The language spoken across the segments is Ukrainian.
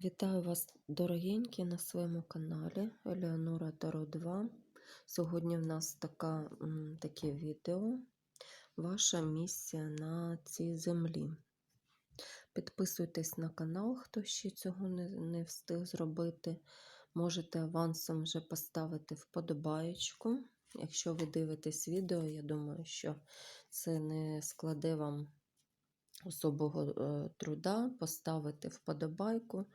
Вітаю вас, дорогенькі, на своєму каналі Елеонора Таро 2. Сьогодні в нас така, таке відео. Ваша місія на цій землі. Підписуйтесь на канал, хто ще цього не, не встиг зробити. Можете авансом вже поставити вподобаєчку. Якщо ви дивитесь відео, я думаю, що це не складе вам особого е, труда поставити вподобайку,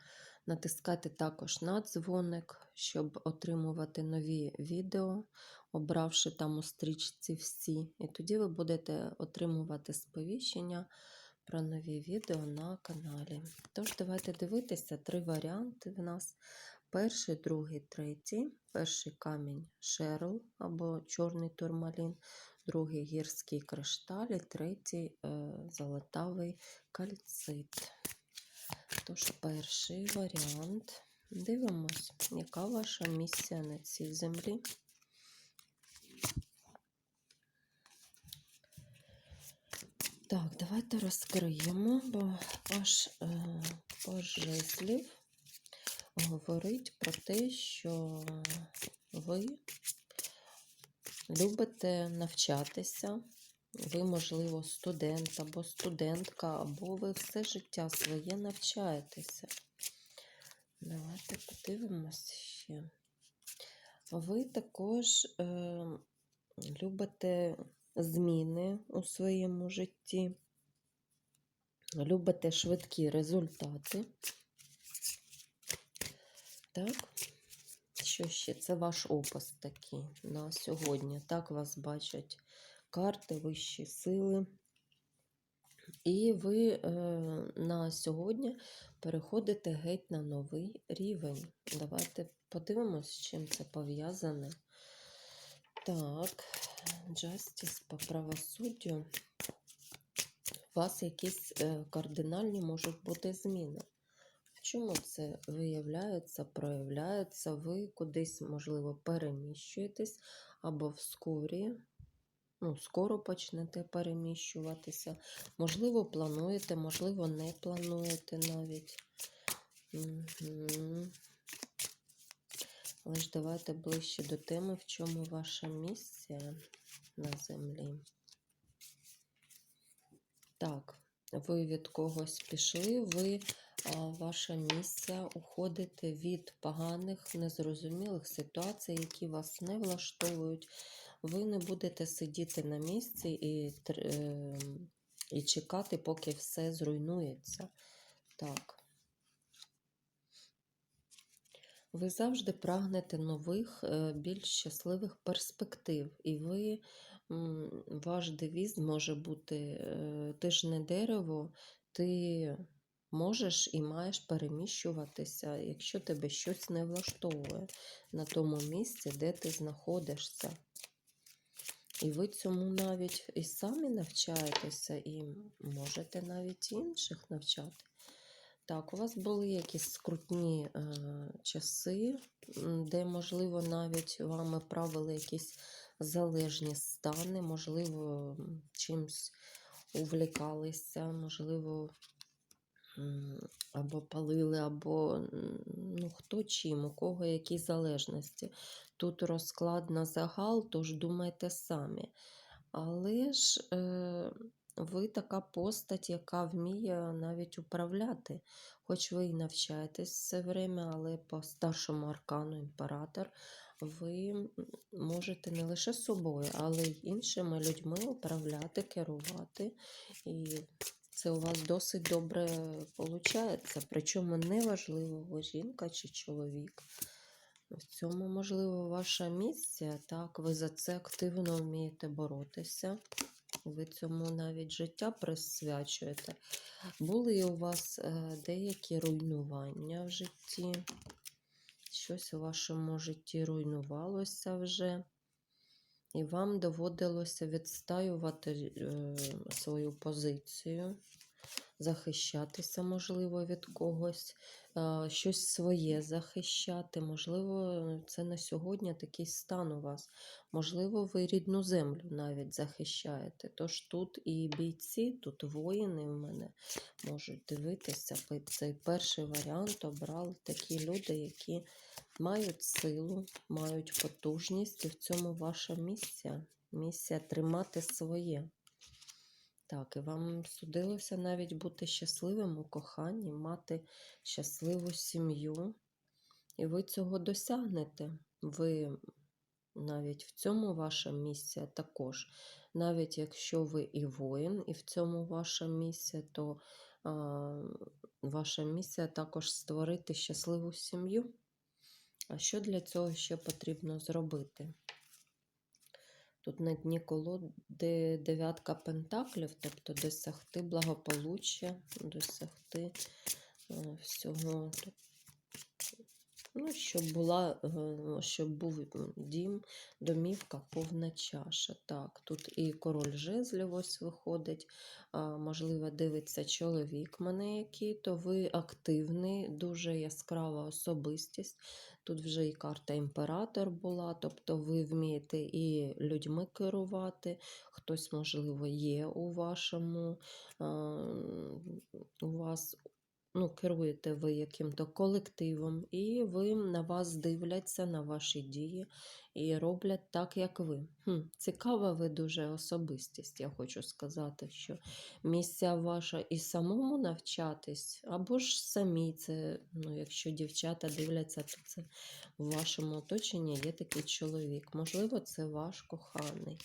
натискати також на дзвоник, щоб отримувати нові відео, обравши там у стрічці всі. І тоді ви будете отримувати сповіщення про нові відео на каналі. Тож, давайте дивитися три варіанти в нас. Перший, другий, третій. Перший камінь шерл або чорний турмалін, другий гірський кришталь, і третій е, золотавий кальцит. Тож, перший варіант. Дивимось, яка ваша місія на цій землі. Так, давайте розкриємо, бо ваш е, паж жезлів говорить про те, що ви любите навчатися. Ви, можливо, студент або студентка, або ви все життя своє навчаєтеся. Давайте подивимось ще. Ви також е, любите зміни у своєму житті, любите швидкі результати. Так, що ще? Це ваш опис такий на сьогодні. Так вас бачать карти, вищі сили. І ви е, на сьогодні переходите геть на новий рівень. Давайте подивимось, з чим це пов'язане. Так, Justice по правосуддю. У вас якісь е, кардинальні можуть бути зміни. В чому це виявляється, проявляється? Ви кудись, можливо, переміщуєтесь або вскорі, ну, скоро почнете переміщуватися. Можливо, плануєте, можливо, не плануєте навіть. Угу. Але ж давайте ближче до теми, в чому ваша місія на землі. Так, ви від когось пішли, ви, а, ваша місія уходити від поганих, незрозумілих ситуацій, які вас не влаштовують. Ви не будете сидіти на місці і, е, і чекати, поки все зруйнується. Так. Ви завжди прагнете нових, е, більш щасливих перспектив, і ви, ваш девіз може бути: е, ти ж не дерево, ти можеш і маєш переміщуватися, якщо тебе щось не влаштовує на тому місці, де ти знаходишся. І ви цьому навіть і самі навчаєтеся, і можете навіть інших навчати. Так, у вас були якісь скрутні е, часи, де, можливо, навіть вами правили якісь залежні стани, можливо, чимсь увлікалися, можливо, або палили, або ну, хто чим, у кого які залежності. Тут розклад на загал, тож думайте самі. Але ж. Е, ви така постать, яка вміє навіть управляти. Хоч ви і навчаєтесь все время, але по старшому аркану імператор ви можете не лише собою, але й іншими людьми управляти, керувати. І це у вас досить добре виходить. Причому неважливо, жінка чи чоловік. В цьому, можливо, ваша місія, так, ви за це активно вмієте боротися. Ви цьому навіть життя присвячуєте. Були у вас е, деякі руйнування в житті. Щось у вашому житті руйнувалося вже. І вам доводилося відстаювати е, свою позицію. захищатися, можливо, від когось, щось своє захищати. Можливо, це на сьогодні такий стан у вас. Можливо, ви рідну землю навіть захищаєте. Тож тут і бійці, тут воїни в мене можуть дивитися. Цей перший варіант обрали такі люди, які мають силу, мають потужність, і в цьому ваша місія. Місія тримати своє. Так, і вам судилося навіть бути щасливим у коханні, мати щасливу сім'ю. І ви цього досягнете. Ви навіть в цьому ваша місія також. Навіть якщо ви і воїн, і в цьому ваша місія, то а, ваша місія також створити щасливу сім'ю. А що для цього ще потрібно зробити? Тут на дні колоди дев'ятка пентаклів, тобто досягти благополуччя, досягти е, всього. Ну, щоб була, е, щоб був дім, домівка, повна чаша. Так, тут і король жезлів ось виходить. Можливо, дивиться чоловік мене який, то ви активний, дуже яскрава особистість. Тут вже і карта імператор була, тобто ви вмієте і людьми керувати. Хтось, можливо, є у вашому, у вас ну, керуєте ви яким-то колективом, і ви на вас дивляться, на ваші дії і роблять так, як ви. Хм, Цікава ви дуже особистість, я хочу сказати, що місця ваша і самому навчатись, або ж самі це, ну, якщо дівчата дивляться, то це в вашому оточенні є такий чоловік. Можливо, це ваш коханий.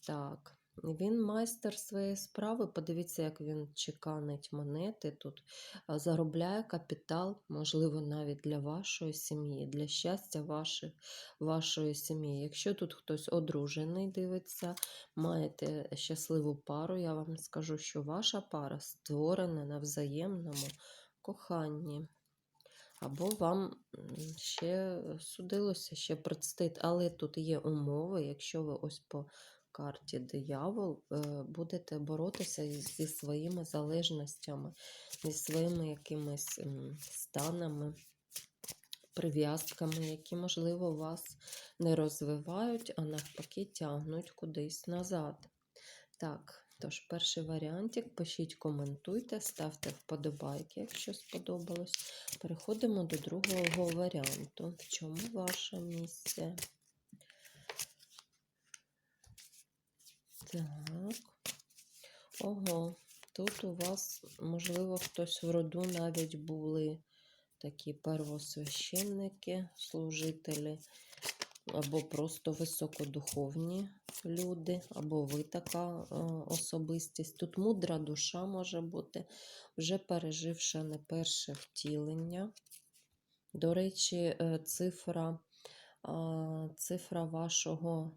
Так. Він майстер своєї справи. Подивіться, як він чеканить монети тут, заробляє капітал, можливо, навіть для вашої сім'ї, для щастя ваших, вашої сім'ї. Якщо тут хтось одружений дивиться, маєте щасливу пару, я вам скажу, що ваша пара створена на взаємному коханні. Або вам ще судилося, ще предстоїть, але тут є умови, якщо ви ось по карті диявол е, будете боротися зі своїми залежностями, зі своїми якимись станами, прив'язками, які, можливо, вас не розвивають, а навпаки тягнуть кудись назад. Так, тож, перший варіантик, пишіть, коментуйте, ставте вподобайки, якщо сподобалось. Переходимо до другого варіанту. В чому ваша місія? Так. Ого, тут у вас, можливо, хтось в роду навіть були такі первосвященники, служителі, або просто високодуховні люди, або ви така е, особистість. Тут мудра душа може бути, вже переживши не перше втілення. До речі, е, цифра, цифра вашого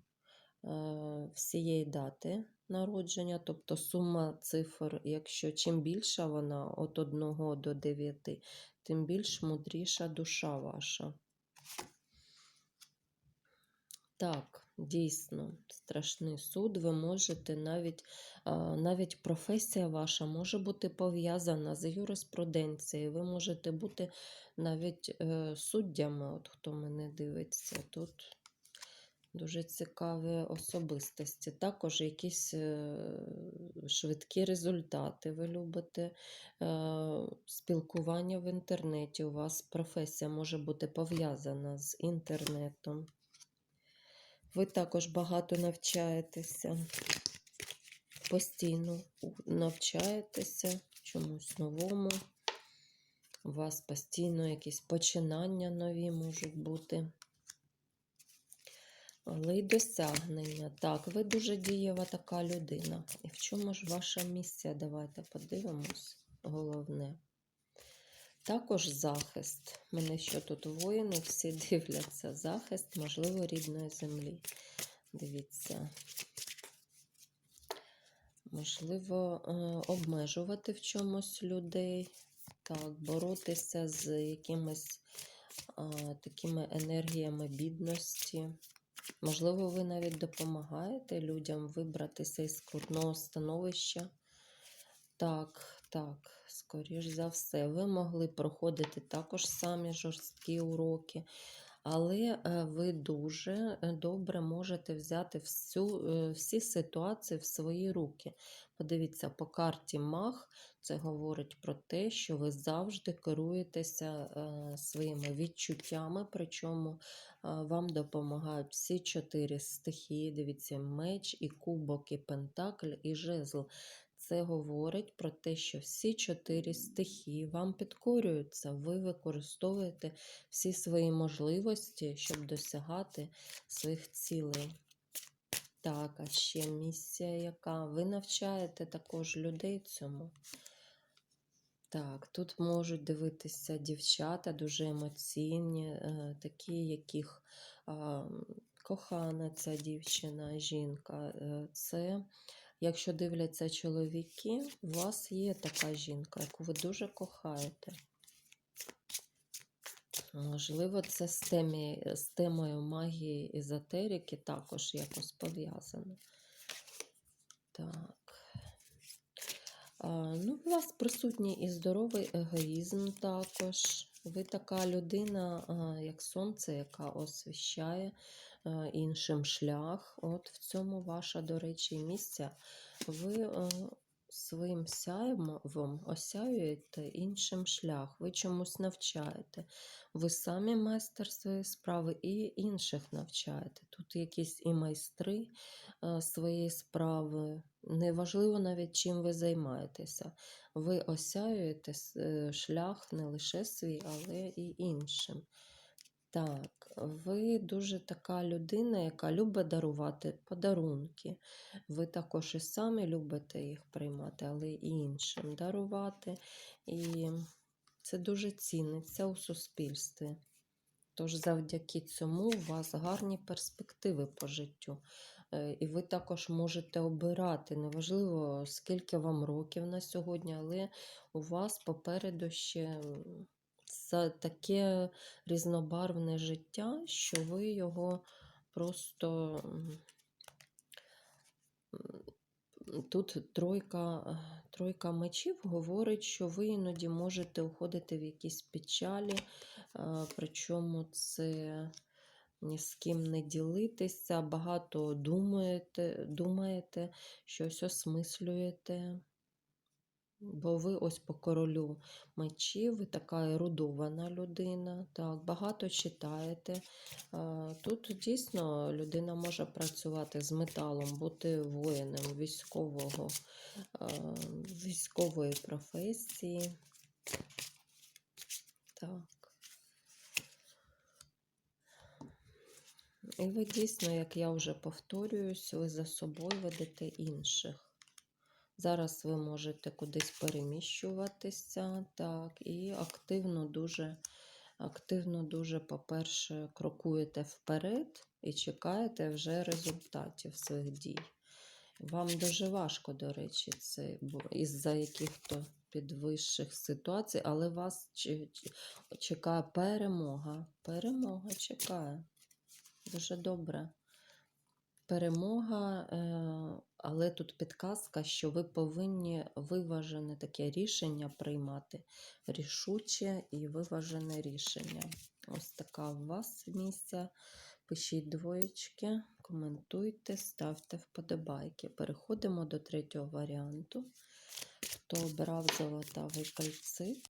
всієї дати народження, тобто сума цифр, якщо чим більша вона від 1 до 9, тим більш мудріша душа ваша. Так, дійсно, страшний суд. Ви можете навіть, навіть професія ваша може бути пов'язана з юриспруденцією. Ви можете бути навіть е, суддями, от хто мене дивиться. Тут дуже цікаві особистості. Також якісь е, швидкі результати. Ви любите е, спілкування в інтернеті. У вас професія може бути пов'язана з інтернетом. Ви також багато навчаєтеся, постійно навчаєтеся чомусь новому. У вас постійно якісь починання нові можуть бути. Але й досягнення. Так, ви дуже дієва така людина. І в чому ж ваша місія? Давайте подивимось. Головне. Також захист. Мене що тут воїни всі дивляться. Захист, можливо, рідної землі. Дивіться. Можливо, е, обмежувати в чомусь людей. Так, боротися з якимись а, такими енергіями бідності. Можливо, ви навіть допомагаєте людям вибратися із скрутного становища. Так, так, скоріш за все, ви могли проходити також самі жорсткі уроки, але е, ви дуже е, добре можете взяти всю, е, всі ситуації в свої руки. Подивіться, по карті Мах це говорить про те, що ви завжди керуєтеся своїми відчуттями, причому вам допомагають всі чотири стихії. Дивіться, меч, і кубок, і пентакль, і жезл. Це говорить про те, що всі чотири стихії вам підкорюються, ви використовуєте всі свої можливості, щоб досягати своїх цілей. Так, а ще місія, яка ви навчаєте також людей цьому. Так, тут можуть дивитися дівчата дуже емоційні, е, такі, яких кохана ця дівчина, жінка. Е, Це, якщо дивляться чоловіки, у вас є така жінка, яку ви дуже кохаєте. Можливо, це з, темі, з темою магії езотерики також якось пов'язано. Так. Ну, у вас присутній і здоровий егоїзм також. Ви така людина, як сонце, яка освіщає іншим шлях. От в цьому ваша, до речі, місця. Ви своїм сяйвом осяюєте іншим шлях, ви чомусь навчаєте. Ви самі майстер своєї справи і інших навчаєте. Тут якісь і майстри е, своєї справи. Неважливо навіть чим ви займаєтеся. Ви осяюєте е, шлях не лише свій, але і іншим. Так, ви дуже така людина, яка любить дарувати подарунки. Ви також і самі любите їх приймати, але і іншим дарувати. І це дуже ціниться у суспільстві. Тож завдяки цьому у вас гарні перспективи по життю. Е, І ви також можете обирати, неважливо, скільки вам років на сьогодні, але у вас попереду ще за таке різнобарвне життя, що ви його просто. Тут тройка, тройка мечів говорить, що ви іноді можете уходити в якісь печалі, причому це ні з ким не ділитися, багато думаєте, думаєте, щось осмислюєте. Бо ви ось по королю мечів, ви така ерудована людина, так, багато читаєте. Тут дійсно людина може працювати з металом, бути воїном військового, військової професії. Так. І ви дійсно, як я вже повторююсь, ви за собою ведете інших. Зараз ви можете кудись переміщуватися, так, і активно дуже, активно дуже, по-перше, крокуєте вперед і чекаєте вже результатів своїх дій. Вам дуже важко, до речі, це із-за яких-то підвищих ситуацій, але вас чекає перемога. Перемога чекає. Дуже добре. Перемога, е, але тут підказка, що ви повинні виважене таке рішення приймати. Рішуче і виважене рішення. Ось така у вас місця. Пишіть двоєчки, коментуйте, ставте вподобайки. Переходимо до третього варіанту. Хто обрав золотавий кальцит,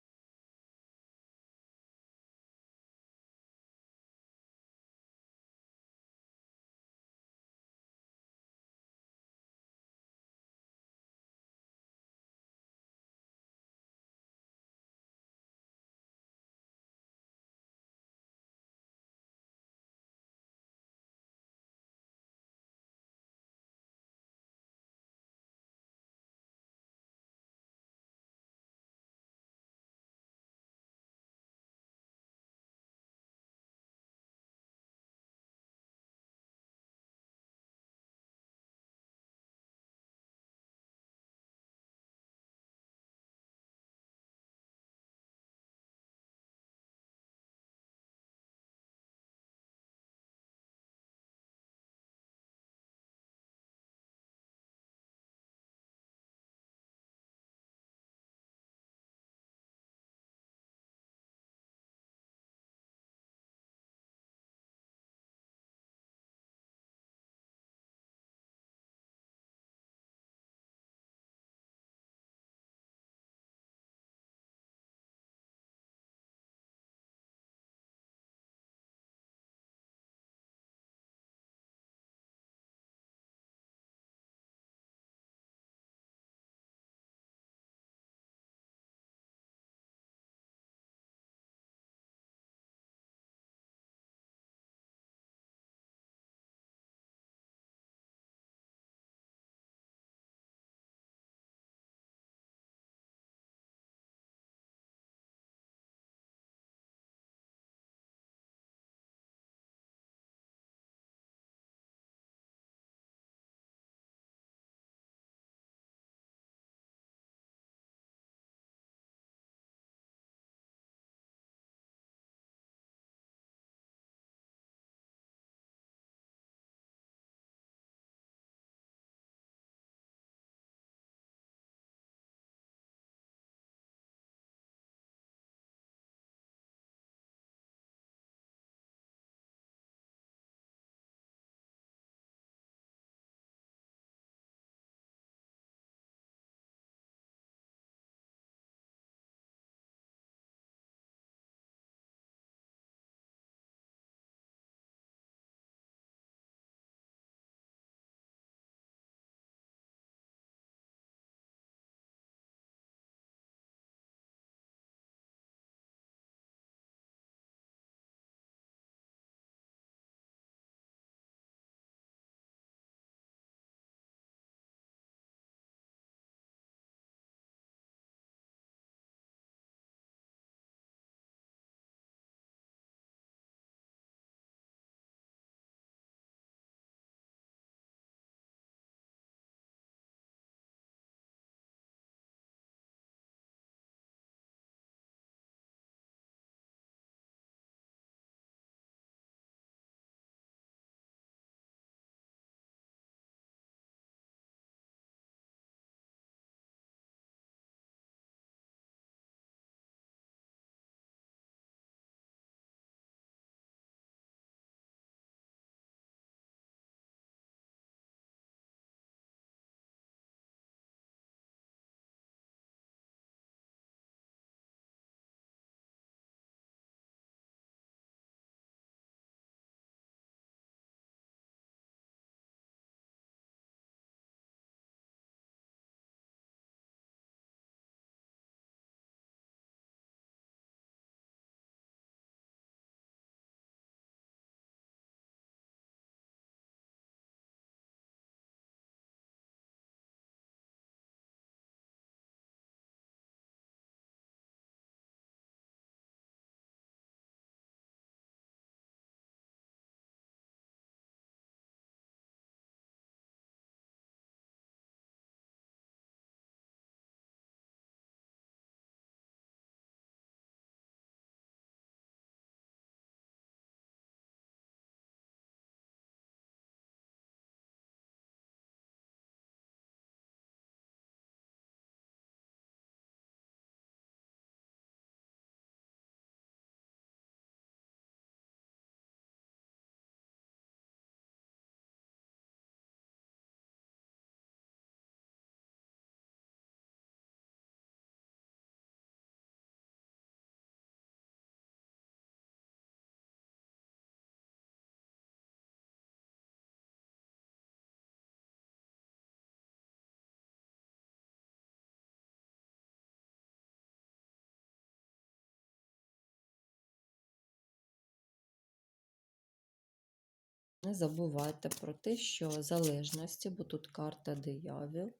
Не забувайте про те, що залежності, бо тут карта диявів,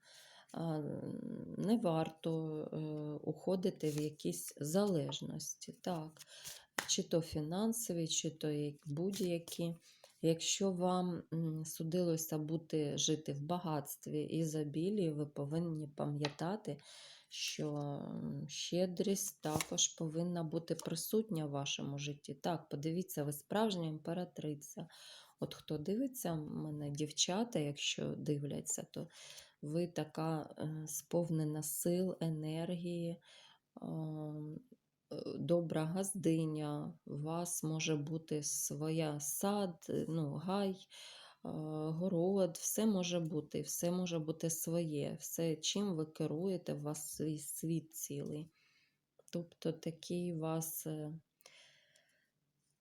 не варто е, уходити в якісь залежності. Так, чи то фінансові, чи то будь-які. Якщо вам судилося бути жити в багатстві і ізобілії, ви повинні пам'ятати, що щедрість також повинна бути присутня в вашому житті. Так, подивіться, ви справжня імператриця. От хто дивиться мене, дівчата, якщо дивляться, то ви така е, сповнена сил, енергії, е, добра газдиня, у вас може бути своя сад, е, ну, гай, город, все може бути, все може бути своє, все, чим ви керуєте, у вас свій світ цілий. Тобто такий вас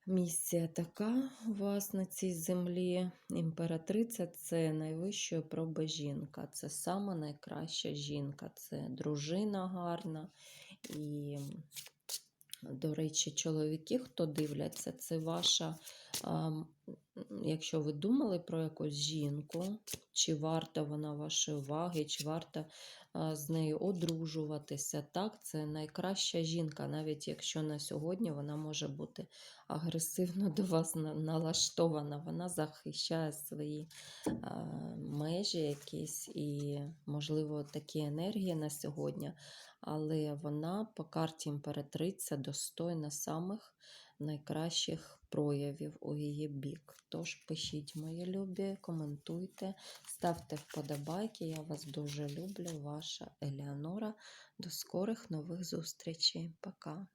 місія така у вас на цій землі. Імператриця це найвищої проби жінка, це сама найкраща жінка, це дружина гарна. І, до речі, чоловіки, хто дивляться, це ваша, якщо ви думали про якусь жінку, чи варта вона вашої уваги, чи варта з нею одружуватися. Так, це найкраща жінка, навіть якщо на сьогодні вона може бути агресивно до вас налаштована, вона захищає свої межі якісь і, можливо, такі енергії на сьогодні, але вона по карті імператриця достойна самих найкращих проявів у її бік. Тож пишіть, мої любі, коментуйте, ставте вподобайки. Я вас дуже люблю, ваша Елеонора. До скорих нових зустрічей. Пока.